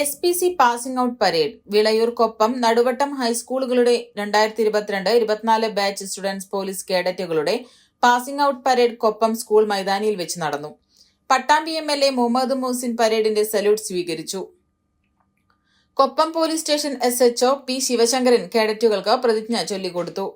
S P C passing out parade വിളയൂർക്കൊപ്പം Naduvattam ഹൈസ്കൂളുകളുടെ രണ്ടായിരത്തി ഇരുപത്തിരണ്ട് ഇരുപത്തിനാല് batch students police കേഡറ്റുകളുടെ passing out parade Koppam school മൈതാനിയിൽ വെച്ച് നടന്നു. Pattambi M L A Muhammad Muhsin പരേഡിന്റെ salute സ്വീകരിച്ചു. Koppam police station S H O P Sivasankaran കേഡറ്റുകൾക്ക് പ്രതിജ്ഞ ചൊല്ലിക്കൊടുത്തു.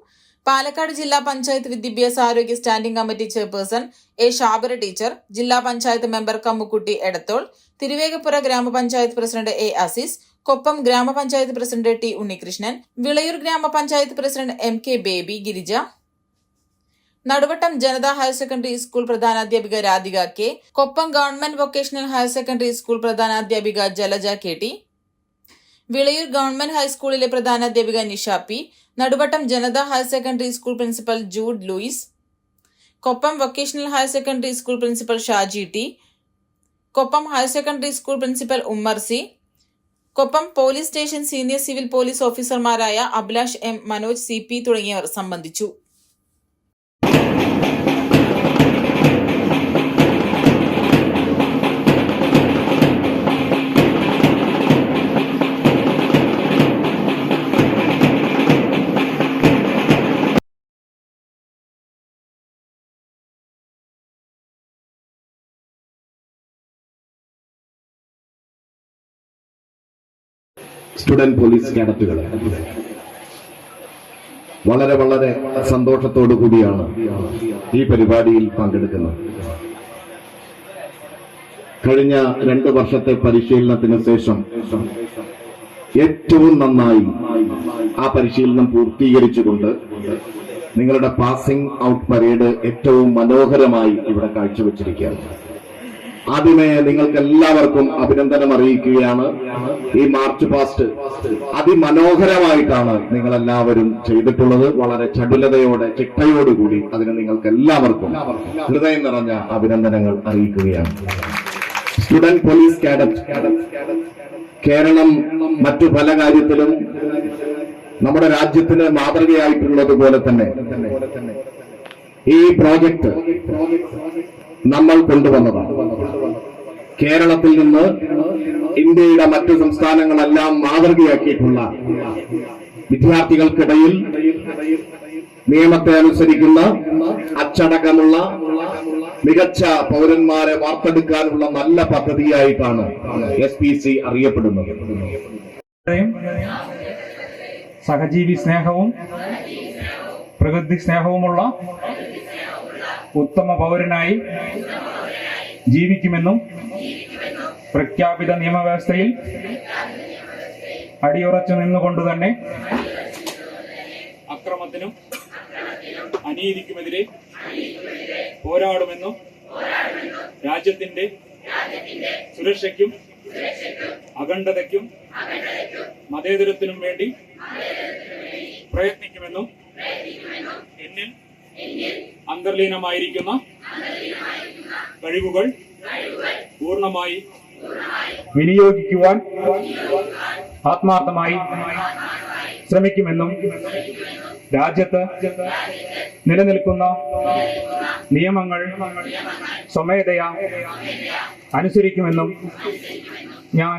പാലക്കാട് ജില്ലാ പഞ്ചായത്ത് വിദ്യാഭ്യാസ ആരോഗ്യ standing committee chairperson A Shabira teacher ജില്ലാ പഞ്ചായത്ത് മെമ്പർ കമ്മുക്കുട്ടി എടത്തോൾ തിരുവേഗപ്പുറ ഗ്രാമപഞ്ചായത്ത് പ്രസിഡന്റ് എ അസീസ് കൊപ്പം ഗ്രാമപഞ്ചായത്ത് പ്രസിഡന്റ് ടി ഉണ്ണികൃഷ്ണൻ വിളയൂർ ഗ്രാമപഞ്ചായത്ത് president M K Baby Girija Naduvattam Janatha higher secondary school പ്രധാനാധ്യാപിക Radhika K Koppam government vocational higher secondary school പ്രധാനാധ്യാപിക Jalaja K T Vilayur government ഹൈസ്കൂളിലെ പ്രധാനാധ്യാപിക Nisha P Naduvattam Janatha higher secondary school principal Jude Lewis Koppam vocational higher secondary school principal Shaji T Koppam higher secondary school principal Ummer C Koppam police station senior civil police ഓഫീസർമാരായ Abhilash M Manoj C തുടങ്ങിയവർ സംബന്ധിച്ചു. Student police കേഡറ്റുകൾ വളരെ വളരെ സന്തോഷത്തോടു കൂടിയാണ് ഈ പരിപാടിയിൽ പങ്കെടുക്കുന്നത്. കഴിഞ്ഞ രണ്ട് വർഷത്തെ പരിശീലനത്തിന് ശേഷം ഏറ്റവും നന്നായി ആ പരിശീലനം പൂർത്തീകരിച്ചുകൊണ്ട് നിങ്ങളുടെ പാസിംഗ് ഔട്ട് പരേഡ് ഏറ്റവും മനോഹരമായി ഇവിടെ കാഴ്ചവെച്ചിരിക്കുകയാണ്. ആദ്യമേ നിങ്ങൾക്ക് എല്ലാവർക്കും അഭിനന്ദനം അറിയിക്കുകയാണ്. ഈ മാർച്ച് പാസ്റ്റ് അതിമനോഹരമായിട്ടാണ് നിങ്ങൾ എല്ലാവരും ചെയ്തിട്ടുള്ളത്. വളരെ ചടുലതയോടെ ചിട്ടയോടുകൂടി അതിന് നിങ്ങൾക്ക് എല്ലാവർക്കും ഹൃദയം നിറഞ്ഞ അഭിനന്ദനങ്ങൾ അറിയിക്കുകയാണ്. Student police cadet. കേരളം മറ്റു പല കാര്യത്തിലും നമ്മുടെ രാജ്യത്തിന് മാതൃകയായിട്ടുള്ളത് പോലെ തന്നെ. ഈ പ്രോജക്ട് നമ്മൾ കൊണ്ടുവന്നതാണ്. കേരളത്തിൽ നിന്ന് ഇന്ത്യയുടെ മറ്റു സംസ്ഥാനങ്ങളെല്ലാം മാതൃകയാക്കിയിട്ടുള്ള വിദ്യാർത്ഥികൾക്കിടയിൽ നിയമത്തെ അനുസരിക്കുന്ന അച്ചടക്കമുള്ള മികച്ച പൗരന്മാരെ വാർത്തെടുക്കാനുള്ള നല്ല പദ്ധതിയായിട്ടാണ് എസ് പി സി അറിയപ്പെടുന്നത്. സഹജീവി സ്നേഹവും പ്രകൃതി സ്നേഹവുമുള്ള ഉത്തമ പൗരനായി ജീവിക്കുമെന്നും പ്രഖ്യാപിത നിയമവ്യവസ്ഥയിൽ അടിയുറച്ചു നിന്നുകൊണ്ട് തന്നെ അക്രമത്തിനും അനീതിക്കുമെതിരെ പോരാടുമെന്നും രാജ്യത്തിന്റെ സുരക്ഷയ്ക്കും അഖണ്ഡതയ്ക്കും മതേതരത്തിനും വേണ്ടി പ്രയത്നിക്കുമെന്നും എന്നിൽ അന്തർലീനമായിരിക്കുന്ന കഴിവുകൾ പൂർണമായി വിനിയോഗിക്കുവാൻ ആത്മാർത്ഥമായി ശ്രമിക്കുമെന്നും രാജ്യത്ത് നിലനിൽക്കുന്ന നിയമങ്ങൾ സ്വമേധയാ അനുസരിക്കുമെന്നും ഞാൻ